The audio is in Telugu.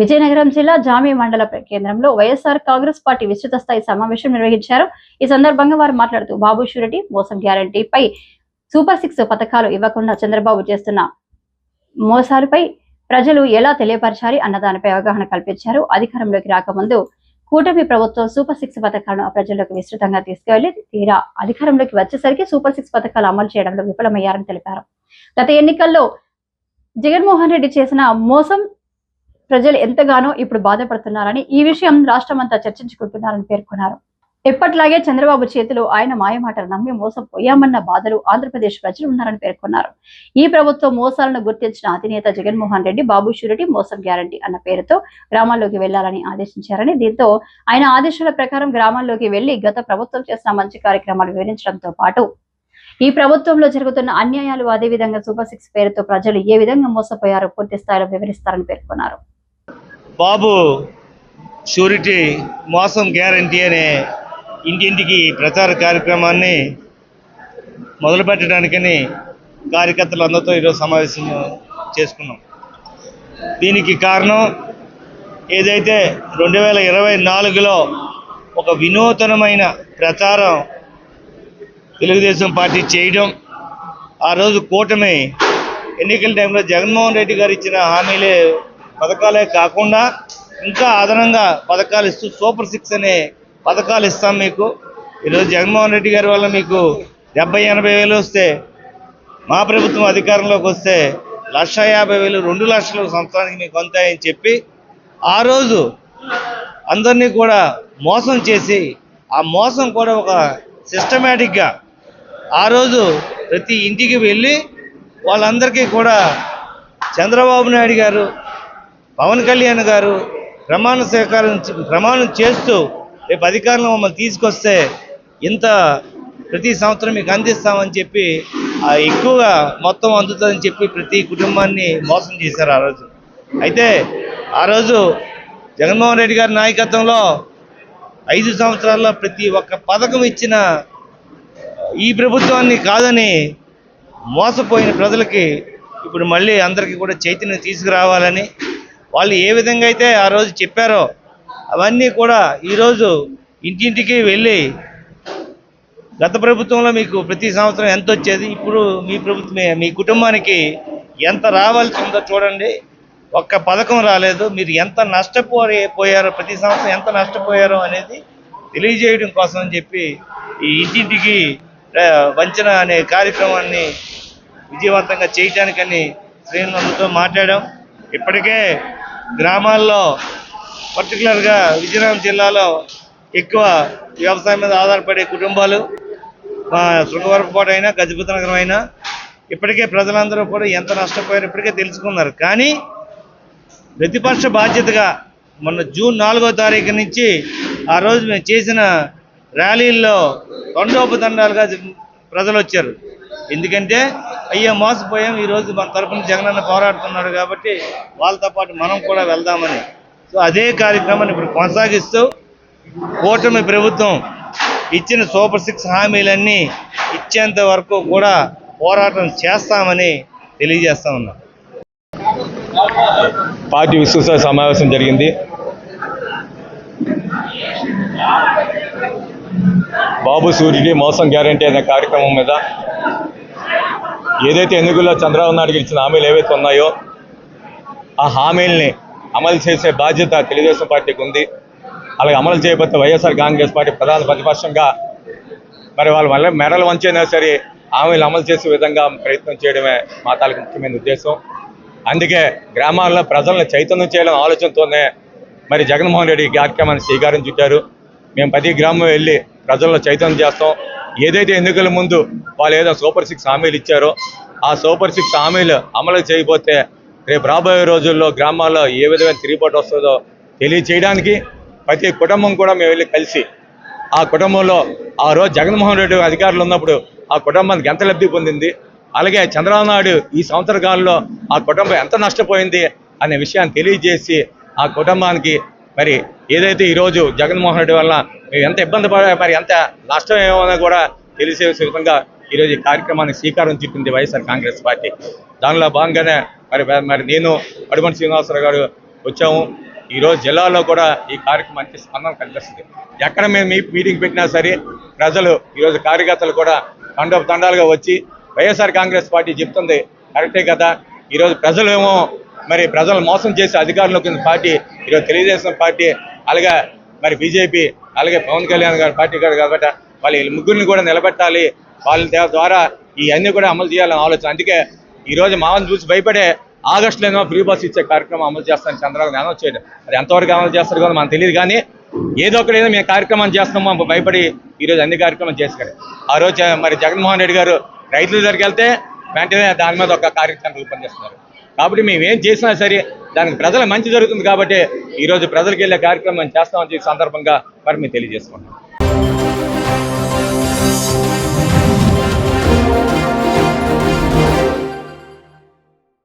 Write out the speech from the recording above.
విజయనగరం జిల్లా జామి మండల కేంద్రంలో వైఎస్ఆర్ కాంగ్రెస్ పార్టీ విస్తృత స్థాయి సమావేశం నిర్వహించారు. ఈ సందర్భంగా వారు మాట్లాడుతూ బాబు షూరిటీ మోసం గ్యారంటీపై సూపర్ సిక్స్ పథకాలు ఇవ్వకుండా చంద్రబాబు చేస్తున్న మోసాలపై ప్రజలు ఎలా తెలియపరచాలి అన్న దానిపై అవగాహన కల్పించారు. అధికారంలోకి రాకముందు కూటమి ప్రభుత్వం సూపర్ సిక్స్ పథకాలను ఆ ప్రజల్లోకి విస్తృతంగా తీసుకెళ్ళి తీరా అధికారంలోకి వచ్చేసరికి సూపర్ సిక్స్ పథకాలు అమలు చేయడంలో విఫలమయ్యారని తెలిపారు. గత ఎన్నికల్లో జగన్మోహన్ రెడ్డి చేసిన మోసం ప్రజలు ఎంతగానో ఇప్పుడు బాధపడుతున్నారని ఈ విషయం రాష్ట్రమంతా చర్చించుకుంటున్నారని పేర్కొన్నారు. ఎప్పట్లాగే చంద్రబాబు చేతిలో ఆయన మాయమాటలు నమ్మి మోసపోయామన్న బాధలు ఆంధ్రప్రదేశ్ ప్రజలు ఉన్నారని పేర్కొన్నారు. ఈ ప్రభుత్వం మోసాలను గుర్తించిన అధినేత జగన్మోహన్ రెడ్డి బాబు షూరిటీ మోసం గ్యారంటీ అన్న పేరుతో గ్రామాల్లోకి వెళ్ళాలని ఆదేశించారని దీంతో ఆయన ఆదేశాల ప్రకారం గ్రామాల్లోకి వెళ్ళి గత ప్రభుత్వం చేసిన మంచి కార్యక్రమాలు వివరించడంతో పాటు ఈ ప్రభుత్వంలో జరుగుతున్న అన్యాయాలు అదేవిధంగా సూపర్ సిక్స్ పేరుతో ప్రజలు ఏ విధంగా మోసపోయారో పూర్తి స్థాయిలో వివరిస్తారని పేర్కొన్నారు. బాబు షూరిటీ మోసం గ్యారంటీ అనే ఇంటింటికి ప్రచార కార్యక్రమాన్ని మొదలుపెట్టడానికని కార్యకర్తలు అందరితో ఈరోజు సమావేశం చేసుకున్నాం. దీనికి కారణం ఏదైతే రెండు వేల ఇరవై నాలుగులో ఒక వినూతనమైన ప్రచారం తెలుగుదేశం పార్టీ చేయడం ఆ రోజు కూటమి ఎన్నికల టైంలో జగన్మోహన్ రెడ్డి గారు ఇచ్చిన హామీలే పథకాలే కాకుండా ఇంకా అదనంగా పథకాలు ఇస్తూ సూపర్ సిక్స్ అనే పథకాలు ఇస్తాం మీకు. ఈరోజు జగన్మోహన్ రెడ్డి గారి వల్ల మీకు డెబ్బై ఎనభై వేలు వస్తే మా ప్రభుత్వం అధికారంలోకి వస్తే లక్ష యాభై వేలు రెండు లక్షలు సంవత్సరానికి మీకు అందుతాయని చెప్పి ఆ రోజు అందరినీ కూడా మోసం చేసి ఆ మోసం కూడా ఒక సిస్టమేటిక్గా ఆ రోజు ప్రతి ఇంటికి వెళ్ళి వాళ్ళందరికీ కూడా చంద్రబాబు నాయుడు గారు పవన్ కళ్యాణ్ గారు ప్రమాణ స్వీకారం ప్రమాణం చేస్తూ రేపు అధికారంలో మమ్మల్ని తీసుకొస్తే ఇంత ప్రతి సంవత్సరం మీకు అందిస్తామని చెప్పి ఎక్కువగా మొత్తం అందుతుందని చెప్పి ప్రతి కుటుంబాన్ని మోసం చేశారు ఆ రోజు. అయితే ఆ రోజు జగన్మోహన్ రెడ్డి గారి నాయకత్వంలో ఐదు సంవత్సరాల్లో ప్రతి ఒక్క పథకం ఇచ్చిన ఈ ప్రభుత్వాన్ని కాదని మోసపోయిన ప్రజలకి ఇప్పుడు మళ్ళీ అందరికీ కూడా చైతన్యం తీసుకురావాలని వాళ్ళు ఏ విధంగా అయితే ఆ రోజు చెప్పారో అవన్నీ కూడా ఈరోజు ఇంటింటికి వెళ్ళి గత ప్రభుత్వంలో మీకు ప్రతి సంవత్సరం ఎంత వచ్చేది ఇప్పుడు మీ ప్రభుత్వమే మీ కుటుంబానికి ఎంత రావాల్సి ఉందో చూడండి. ఒక్క పథకం రాలేదు. మీరు ఎంత నష్టపోయారో ప్రతి సంవత్సరం ఎంత నష్టపోయారో అనేది తెలియజేయడం కోసం అని చెప్పి ఈ ఇంటింటికి వంచన అనే కార్యక్రమాన్ని విజయవంతంగా చేయటానికని శ్రీనందుతో మాట్లాడాం. ఇప్పటికే గ్రామాల్లో పర్టికులర్గా విజయనగరం జిల్లాలో ఎక్కువ వ్యవసాయం మీద ఆధారపడే కుటుంబాలు మా శృంగవరపుకోట అయినా గజపతి నగరం అయినా ఇప్పటికే ప్రజలందరూ కూడా ఎంత నష్టపోయారో ఇప్పటికే తెలుసుకున్నారు. కానీ ప్రతిపక్ష బాధ్యతగా మొన్న జూన్ నాలుగో తారీఖు నుంచి ఆ రోజు మేము చేసిన ర్యాలీల్లో తండోపతండాలుగా ప్రజలు వచ్చారు. ఎందుకంటే అయ్యో మోసపోయాం ఈరోజు మన తరపున జగనన్న పోరాడుతున్నాడు కాబట్టి వాళ్ళతో పాటు మనం కూడా వెళ్దామని. సో అదే కార్యక్రమాన్ని ఇప్పుడు కొనసాగిస్తూ కూటమి ప్రభుత్వం ఇచ్చిన సూపర్ సిక్స్ హామీలన్నీ ఇచ్చేంత వరకు కూడా పోరాటం చేస్తామని తెలియజేస్తా ఉన్నాం. పార్టీ విశ్వస సమావేశం జరిగింది. బాబు సూర్యుడి మోసం గ్యారంటీ అనే కార్యక్రమం మీద ఏదైతే ఎన్నికల్లో చంద్రబాబు నాయుడు ఇచ్చిన హామీలు ఏవైతే ఉన్నాయో ఆ హామీల్ని అమలు చేసే బాధ్యత తెలుగుదేశం పార్టీకి ఉంది. అలాగే అమలు చేయబోతే వైఎస్ఆర్ కాంగ్రెస్ పార్టీ ప్రధాన ప్రతిపక్షంగా మరి వాళ్ళ వల్ల మెడలు వంచైనా సరే హామీలు అమలు చేసే విధంగా ప్రయత్నం చేయడమే మా తాలకు ముఖ్యమైన ఉద్దేశం. అందుకే గ్రామాల్లో ప్రజలను చైతన్యం చేయాలనే ఆలోచనతోనే మరి జగన్మోహన్ రెడ్డి కార్యక్రమాన్ని శ్రీకారం చుట్టారు. మేము ప్రతి గ్రామం వెళ్ళి ప్రజల్లో చైతన్యం చేస్తాం. ఏదైతే ఎన్నికల ముందు వాళ్ళు ఏదో సూపర్ సిక్స్ హామీలు ఇచ్చారో ఆ సూపర్ సిక్స్ హామీలు అమలు చేయకపోతే రేపు రాబోయే రోజుల్లో గ్రామాల్లో ఏ విధమైన తిరిగిపోటు వస్తుందో తెలియచేయడానికి ప్రతి కుటుంబం కూడా మేము వెళ్ళి కలిసి ఆ కుటుంబంలో ఆ రోజు జగన్మోహన్ రెడ్డి అధికారులు ఉన్నప్పుడు ఆ కుటుంబానికి ఎంత లబ్ధి పొందింది? అలాగే చంద్రబాబు నాయుడు ఈ సంవత్సర కాలంలో ఆ కుటుంబం ఎంత నష్టపోయింది? అనే విషయాన్ని తెలియజేసి ఆ కుటుంబానికి మరి ఏదైతే ఈరోజు జగన్మోహన్ రెడ్డి వల్ల మేము ఎంత ఇబ్బంది పడే మరి ఎంత నష్టం ఏమో కూడా తెలిసే విధంగా ఈరోజు ఈ కార్యక్రమానికి శ్రీకారం చుట్టింది వైఎస్ఆర్ కాంగ్రెస్ పార్టీ. దానిలో భాగంగానే మరి మరి నేను అడుమటి శ్రీనివాసరావు గారు వచ్చాము. ఈరోజు జిల్లాలో కూడా ఈ కార్యక్రమానికి స్పందన కనిపిస్తుంది ఎక్కడ మేము మీ మీటింగ్ పెట్టినా సరే ప్రజలు ఈరోజు కార్యకర్తలు కూడా తండ తండాలుగా వచ్చి వైఎస్ఆర్ కాంగ్రెస్ పార్టీ చెప్తుంది కరెక్టే కదా. ఈరోజు ప్రజలేమో మరి ప్రజలు మోసం చేసి అధికారంలోకి పార్టీ ఈరోజు తెలుగుదేశం పార్టీ అలాగే మరి బీజేపీ అలాగే పవన్ కళ్యాణ్ గారి పార్టీ గారు కాబట్టి వాళ్ళ ముగ్గురిని కూడా నిలబెట్టాలి. వాళ్ళ ద్వారా ఇవన్నీ కూడా అమలు చేయాలని ఆలోచన. అందుకే ఈరోజు మామూలు చూసి భయపడే ఆగస్టులో ఏమో ఫ్రీ బస్ ఇచ్చే కార్యక్రమం అమలు చేస్తాను చంద్రబాబు అనౌన్స్ చేయడం. అది ఎంతవరకు అమలు చేస్తారు కూడా మనకు తెలియదు కానీ ఏదో ఒకటి మేము కార్యక్రమం చేస్తున్నామో భయపడి ఈరోజు అన్ని కార్యక్రమం చేసుకుని ఆ రోజు మరి జగన్మోహన్ రెడ్డి గారు రైతుల దగ్గరికి వెళ్తే వెంటనే దాని మీద ఒక కార్యక్రమం రూపొందిస్తున్నారు. కాబట్టి మేము ఏం చేసినా సరే దానికి ప్రజల మంచి జరుగుతుంది కాబట్టి ఈరోజు ప్రజలకు వెళ్ళే కార్యక్రమం చేస్తామని ఈ సందర్భంగా మరి మేము తెలియజేసుకుంటాం